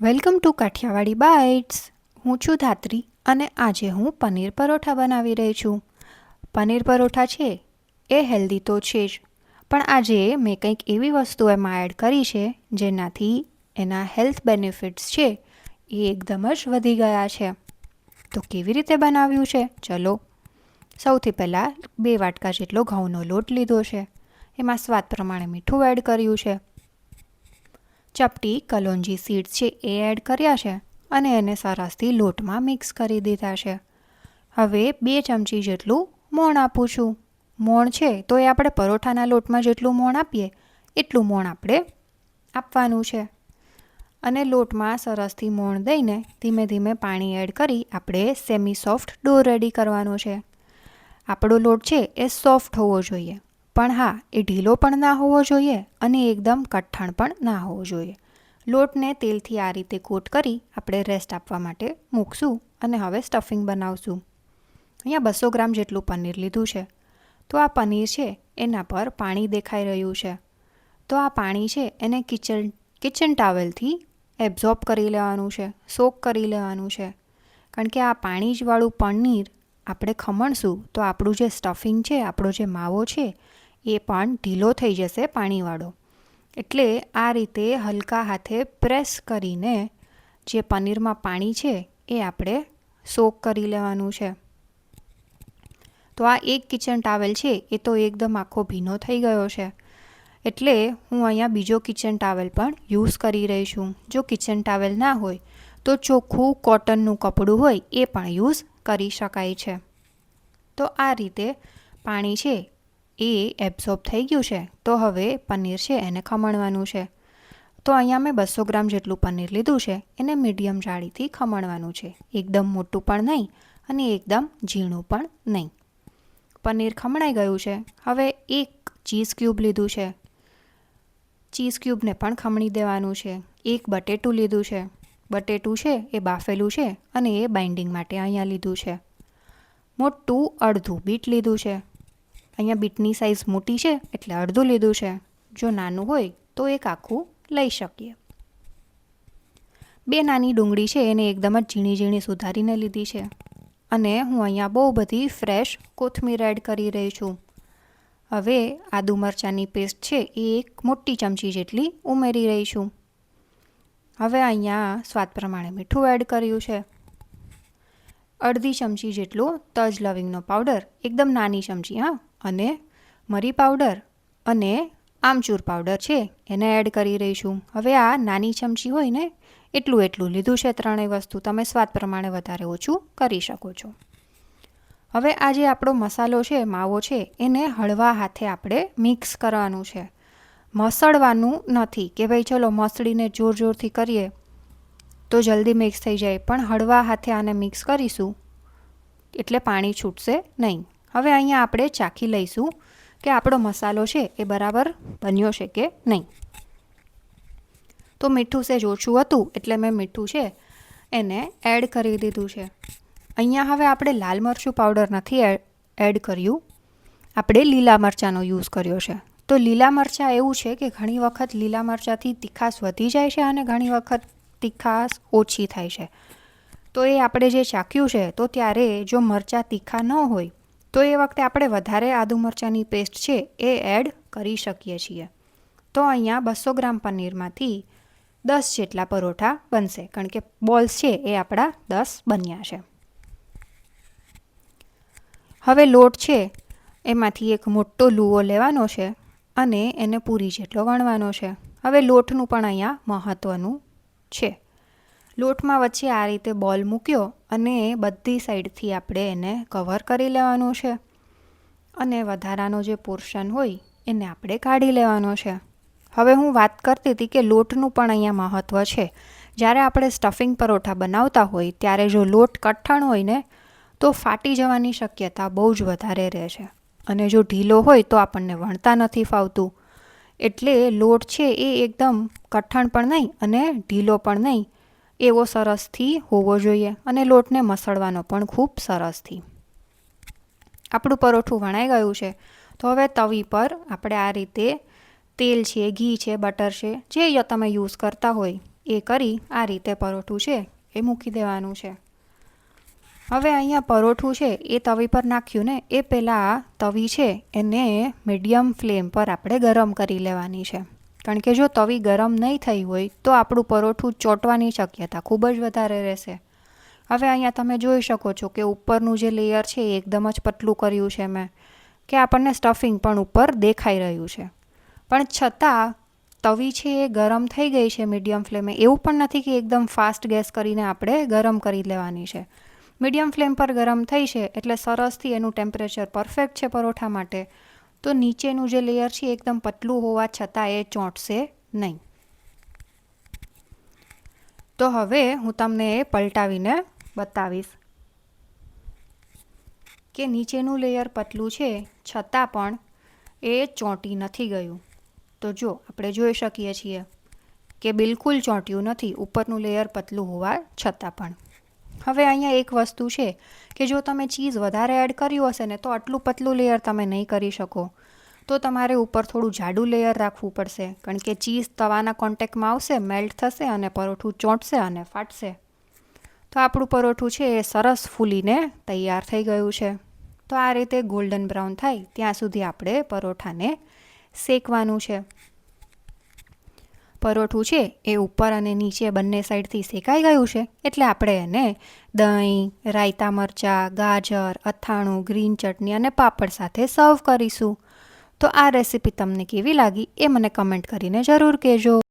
Welcome to Kathiawadi bytes. હું છું ધાત્રી અને આજે હું પનીર પરોઠા બનાવી રહી છું. પનીર પરોઠા છે, એ હેલ્ધી તો છે જ, પણ આજે મેં કંઈક એવી વસ્તુ એમાં એડ કરી છે, જેનાથી એના હેલ્થ બેનિફિટ્સ છે, એ એકદમ જ વધી ગયા છે. તો કેવી રીતે બનાવ્યું છે? ચલો. સૌથી પહેલાં બે વાટકા જેટલો ઘઉંનો લોટ લીધો છે. એમાં સ્વાદ પ્રમાણે મીઠું એડ કર્યું છે. ચપટી કલોંજી સીડ્સ છે એ એડ કર્યા છે અને એને સરસથી લોટમાં મિક્સ કરી દીધા છે. હવે બે ચમચી જેટલું મોણ આપું છું. મોણ છે તો એ આપણે પરોઠાના લોટમાં જેટલું મોણ આપીએ, એટલું મોણ આપણે આપવાનું છે. અને લોટમાં સરસથી મોણ દઈને ધીમે ધીમે પાણી એડ કરી આપણે સેમી સોફ્ટ ડો રેડી કરવાનો છે. આપણો લોટ છે એ સોફ્ટ હોવો જોઈએ. પણ હા, એ ઢીલો પણ ના હોવો જોઈએ અને એકદમ કઠણ પણ ના હોવો જોઈએ. લોટને તેલથી આ રીતે કોટ કરી આપણે રેસ્ટ આપવા માટે મૂકશું અને હવે સ્ટફિંગ બનાવશું. અહીંયા બસો ગ્રામ જેટલું પનીર લીધું છે. તો આ પનીર છે, એના પર પાણી દેખાઈ રહ્યું છે. તો આ પાણી છે, એને કિચન કિચન ટાવેલથી એબ્ઝોર્બ કરી લેવાનું છે સોક કરી લેવાનું છે. કારણ કે આ પાણી જ વાળું પનીર આપણે ખમણશું તો આપણું જે સ્ટફિંગ છે, આપણો જે માવો છે એ પણ ઢીલો થઈ જશે પાણીવાળો. એટલે આ રીતે હલકા હાથે પ્રેસ કરીને જે પનીરમાં પાણી છે એ આપણે સોક કરી લેવાનું છે. તો આ એક કિચન ટાવેલ છે, એ તો એકદમ આખો ભીનો થઈ ગયો છે. એટલે હું અહીંયા બીજો કિચન ટાવેલ પણ યુઝ કરી રહી છું. જો કિચન ટાવેલ ના હોય, તો ચોખ્ખું કોટનનું કપડું હોય એ પણ યુઝ કરી શકાય છે. તો આ રીતે પાણી છે એ એબ્ઝોર્બ થઈ ગયું છે, તો હવે પનીર છે એને ખમણવાનું છે. તો અહીંયા મેં બસો ગ્રામ જેટલું પનીર લીધું છે, એને મીડિયમ જાળીથી ખમણવાનું છે. એકદમ મોટું પણ નહીં અને એકદમ ઝીણું પણ નહીં. પનીર ખમણાઈ ગયું છે, હવે એક ચીઝ ક્યુબ લીધું છે. ચીઝ ક્યુબને પણ ખમણી દેવાનું છે. એક બટેટું લીધું છે. બટેટું છે એ બાફેલું છે અને એ બાઇન્ડિંગ માટે અહીંયા લીધું છે. મોટું અડધું બીટ લીધું છે. અહીંયા બીટની સાઇઝ મોટી છે એટલે અડધું લીધું છે. જો નાનું હોય તો એક આખું લઈ શકીએ. બે નાની ડુંગળી છે, એને એકદમ જ ઝીણી ઝીણી સુધારીને લીધી છે. અને હું અહીંયા બહુ બધી ફ્રેશ કોથમીર એડ કરી રહી છું. હવે આદુ મરચાંની પેસ્ટ છે, એ એક મોટી ચમચી જેટલી ઉમેરી રહી છું. હવે અહીંયા સ્વાદ પ્રમાણે મીઠું એડ કર્યું છે. અડધી ચમચી જેટલો તજ લવિંગનો પાવડર એકદમ નાની ચમચી, હા. અને મરી પાવડર અને આમચૂર પાવડર છે, એને એડ કરી રહીશું. હવે આ નાની ચમચી હોય ને, એટલું એટલું લીધું છે ત્રણેય વસ્તુ. તમે સ્વાદ પ્રમાણે વધારે ઓછું કરી શકો છો. હવે આ જે આપણો મસાલો છે, માવો છે, એને હળવા હાથે આપણે મિક્સ કરવાનું છે. મસળવાનું નથી કે ભાઈ ચલો મસળીને જોર જોરથી કરીએ તો જલ્દી મિક્સ થઈ જાય. પણ હળવા હાથે આને મિક્સ કરીશું એટલે પાણી છૂટશે નહીં. હવે અહીંયા આપણે ચાખી લઈશું કે આપણો મસાલો છે એ બરાબર બન્યો છે કે નહીં. તો મીઠું સેજ ઓછું હતું એટલે મેં મીઠું છે એને એડ કરી દીધું છે. અહીંયા હવે આપણે લાલ મરચું પાવડર નથી એડ કર્યું. આપણે લીલા મરચાંનો યુઝ કર્યો છે. તો લીલા મરચાં એવું છે કે ઘણી વખત લીલા મરચાંથી તીખાશ વધી જાય છે અને ઘણી વખત તીખાશ ઓછી થાય છે. તો એ આપણે જે ચાખ્યું છે તો ત્યારે જો મરચાં તીખા ન હોય તો એ વખતે આપણે વધારે આદુ મરચાંની પેસ્ટ છે એ એડ કરી શકીએ છીએ. તો અહીંયા બસો ગ્રામ પનીરમાંથી દસ જેટલા પરોઠા બનશે, કારણ કે બોલ્સ છે એ આપણા દસ બન્યા છે. હવે લોટ છે, એમાંથી એક મોટો લુવો લેવાનો છે અને એને પૂરી જેટલો વણવાનો છે. હવે લોટનું પણ અહીંયા મહત્ત્વનું છે. લોટમાં વચ્ચે આ રીતે બોલ મૂક્યો અને બધી સાઈડથી આપણે એને કવર કરી લેવાનું છે. અને વધારાનો જે પોર્શન હોય એને આપણે કાઢી લેવાનો છે. હવે હું વાત કરતી હતી કે લોટનું પણ અહીંયા મહત્ત્વ છે. જ્યારે આપણે સ્ટફિંગ પરોઠા બનાવતા હોય, ત્યારે જો લોટ કઠણ હોય ને, તો ફાટી જવાની શક્યતા બહુ જ વધારે રહે છે. અને જો ઢીલો હોય, તો આપણને વણતા નથી ફાવતું. એટલે લોટ છે એ એકદમ કઠણ પણ નહીં અને ઢીલો પણ નહીં. એવો સરસથી હોવો જોઈએ અને લોટને મસળવાનો પણ ખૂબ સરસથી આપણું પરોઠું વણાઈ ગયું છે, તો હવે તવી પર આપણે આ રીતે તેલ છે, ઘી છે, બટર છે, જે તમે યુઝ કરતા હોય એ કરી આ રીતે પરોઠું છે એ મૂકી દેવાનું છે. હવે અહીંયા પરોઠું છે એ તવી પર નાખ્યું ને એ પહેલાં તવી છે એને મીડિયમ ફ્લેમ પર આપણે ગરમ કરી લેવાની છે. કારણ કે જો તવી ગરમ નહીં થઈ હોય, તો આપણું પરોઠું ચોંટવાની શક્યતા ખૂબ જ વધારે રહેશે. હવે અહીંયા તમે જોઈ શકો છો કે ઉપરનું જે લેયર છે એ એકદમ જ પતલું કર્યું છે મેં, કે આપણને સ્ટફિંગ પણ ઉપર દેખાઈ રહ્યું છે. પણ છતાં, તવી છે એ ગરમ થઈ ગઈ છે મીડિયમ ફ્લેમે એવું પણ નથી કે એકદમ ફાસ્ટ ગેસ કરીને આપણે ગરમ કરી લેવાની છે. મીડિયમ ફ્લેમ પર ગરમ થઈ છે એટલે સરસથી એનું ટેમ્પરેચર પરફેક્ટ છે પરોઠા માટે. તો નીચેનું જે લેયર છે એકદમ પતલું હોવા છતાં એ ચોંટશે નહીં. તો હવે હું તમને એ પલટાવીને બતાવીશ કે નીચેનું લેયર પતલું છે છતાં પણ એ ચોંટી નથી ગયું. તો જો, આપણે જોઈ શકીએ છીએ કે બિલકુલ ચોંટ્યું નથી, ઉપરનું લેયર પતલું હોવા છતાં પણ. હવે અહીંયા એક વસ્તુ છે કે જો તમે ચીઝ વધારે એડ કર્યું હશે ને તો આટલું પતલું લેયર તમે નહીં કરી શકો. તો તમારે ઉપર થોડું જાડું લેયર રાખવું પડશે. કારણ કે ચીઝ તવાના કોન્ટેક્ટમાં આવશે મેલ્ટ થશે અને પરોઠું ચોંટશે અને ફાટશે. તો આપણું પરોઠું છે એ સરસ ફૂલીને તૈયાર થઈ ગયું છે. તો આ રીતે ગોલ્ડન બ્રાઉન થાય ત્યાં સુધી આપણે પરોઠાને શેકવાનું છે. પરોઠું છે, એ ઉપર અને નીચે બંને સાઈડથી શેકાઈ ગયું છે. એટલે આપણે એને દહીં, રાયતા મરચાં, ગાજર, અથાણું, ગ્રીન ચટણી અને પાપડ સાથે સર્વ કરીશું. તો આ રેસીપી તમને કેવી લાગી એ મને કમેન્ટ કરીને જરૂર કહેજો.